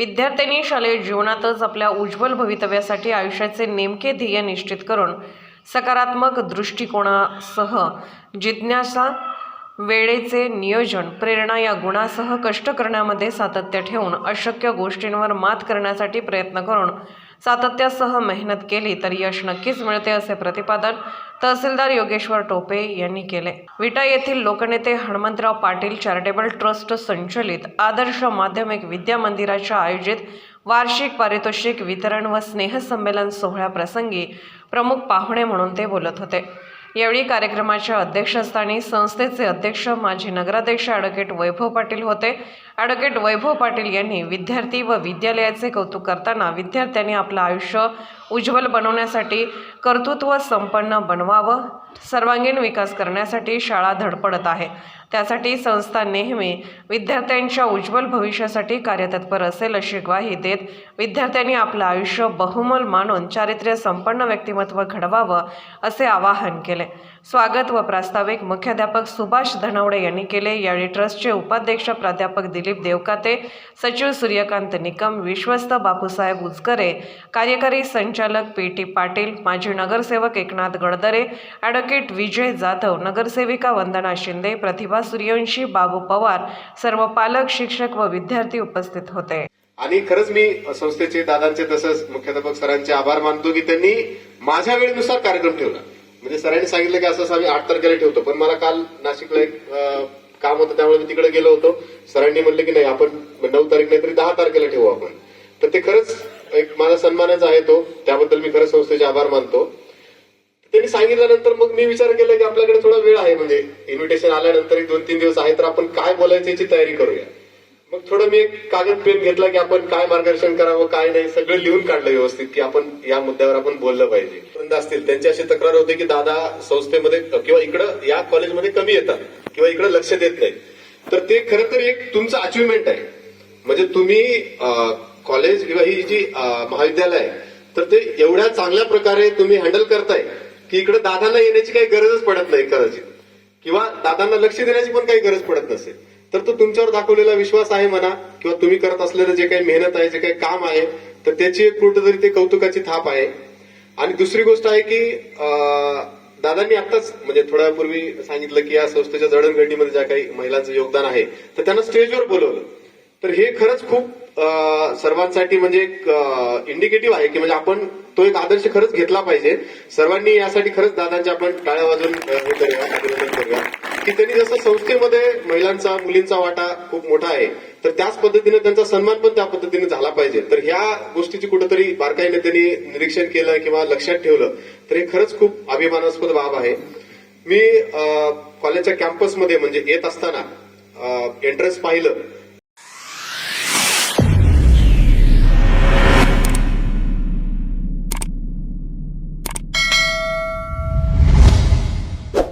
विद्यार्थ्यांनी शालेय जीवनातच आपल्या उज्ज्वल भवितव्यासाठी आयुष्याचे नेमके ध्येय निश्चित करून सकारात्मक दृष्टिकोनासह जिज्ञासा वेळेचे नियोजन प्रेरणा या गुणासह कष्ट करण्यामध्ये सातत्य ठेवून अशक्य गोष्टींवर मात करण्यासाठी प्रयत्न करून सातत्यासह मेहनत केली तर यश नक्कीच मिळते असे प्रतिपादन तहसीलदार योगेश्वर टोपे यांनी केले. विटा येथील लोकनेते हनुमंतराव पाटील चॅरिटेबल ट्रस्ट संचलित आदर्श माध्यमिक विद्या मंदिराच्या आयोजित वार्षिक पारितोषिक वितरण व स्नेहसंमेलन सोहळ्याप्रसंगी प्रमुख पाहुणे म्हणून ते बोलत होते. यावेळी कार्यक्रमाच्या अध्यक्षस्थानी संस्थेचे अध्यक्ष माजी नगराध्यक्ष ॲडव्होकेट वैभव पाटील होते. ॲडव्होकेट वैभव पाटील यांनी विद्यार्थी व विद्यालयाचे कौतुक करताना विद्यार्थ्यांनी आपलं आयुष्य उज्ज्वल बनवण्यासाठी कर्तृत्व संपन्न बनवावं. सर्वांगीण विकास करण्यासाठी शाळा धडपडत आहे. त्यासाठी संस्था नेहमी विद्यार्थ्यांच्या उज्ज्वल भविष्यासाठी कार्यतत्पर असेल अशी ग्वाही देत विद्यार्थ्यांनी आपलं आयुष्य बहुमल मानून चारित्र्य संपन्न व्यक्तिमत्व घडवावं असे आवाहन केले. स्वागत व प्रास्ताविक मुख्याध्यापक सुभाष धनवडे यांनी केले. यावेळी ट्रस्टचे उपाध्यक्ष प्राध्यापक दिलीप देवकाते सचिव सूर्यकांत निकम विश्वस्त बापूसाहेब उजकरे कार्यकारी संचालक पी टी पाटील माजी नगरसेवक एकनाथ गडदरे ॲडव्होकेट विजय जाधव नगरसेविका वंदना शिंदे प्रतिभा सूर्यवंशी बाबू पवार सर्व पालक शिक्षक व विद्यार्थी उपस्थित होते. आणि खरंच मी संस्थेचे दादांचे तसंच मुख्याध्यापक सरांचे आभार मानतो की त्यांनी माझ्या वेळेनुसार कार्यक्रम ठेवला. म्हणजे सरांनी सांगितलं की असं आम्ही आठ तारखेला ठेवतो पण मला काल नाशिकला एक काम होतं त्यामुळे मी तिकडे गेलो होतो. सरांनी म्हणले की नाही आपण नऊ तारीख नाही तरी दहा तारखेला ठेवू आपण. तर ते खरंच एक माझा सन्मानच आहे तो. त्याबद्दल मी खरंच संस्थेचे आभार मानतो. त्यांनी सांगितल्यानंतर मग मी विचार केला की आपल्याकडे थोडा वेळ आहे. म्हणजे इन्व्हिटेशन आल्यानंतर एक दोन तीन दिवस आहे तर आपण काय बोलायचं याची तयारी करूया. मग थोडं मी एक कागद पेन घेतला की आपण काय मार्गदर्शन करावं काय नाही सगळं लिहून काढलं व्यवस्थित की आपण या मुद्द्यावर आपण बोललं पाहिजे. असतील. त्यांची अशी तक्रार होते की दादा संस्थेमध्ये किंवा इकडं या कॉलेजमध्ये कमी येतात. किंवा इकडे लक्ष देत नाही. तर ते खरं तर एक तुमचं अचिव्हमेंट आहे. म्हणजे तुम्ही कॉलेज किंवा ही जी महाविद्यालय आहे तर ते एवढ्या चांगल्या प्रकारे तुम्ही हँडल करताय की इकडे दादांना येण्याची काही गरजच पडत नाही कदाचित. किंवा दादांना लक्ष देण्याची पण काही गरज पडत नसेल. तर तो तुमच्यावर दाखवलेला विश्वास आहे म्हणा किंवा तुम्ही करत असलेलं जे काही मेहनत आहे जे काही काम आहे तर त्याची एक कुठंतरी ते कौतुकाची थाप आहे. आणि दुसरी गोष्ट आहे की दादांनी आताच म्हणजे थोड्या वेळापूर्वी सांगितलं की या संस्थेच्या जडणघडणीमध्ये ज्या काही महिलांचं योगदान आहे तर त्यांना स्टेजवर बोलवलं. तर हे खरंच खूप सर्वांसाठी म्हणजे एक इंडिकेटिव्ह आहे की म्हणजे आपण तो एक आदर्श खरंच घेतला पाहिजे. सर्वांनी यासाठी खरंच दादांच्या आपण टाळ्या वाजून हे करूया अभिनंदन करूया. की त्यांनी जसं संस्थेमध्ये महिलांचा मुलींचा वाटा खूप मोठा आहे. तर त्याच पद्धतीने त्यांचा सन्मान पण त्या पद्धतीने झाला पाहिजे. तर ह्या गोष्टीची कुठेतरी बारकाईने त्यांनी निरीक्षण केलं किंवा लक्षात ठेवलं तर हे खरंच खूप अभिमानास्पद बाब आहे. मी कॉलेजच्या कॅम्पसमध्ये म्हणजे येत असताना एंट्रन्स पाहिलं.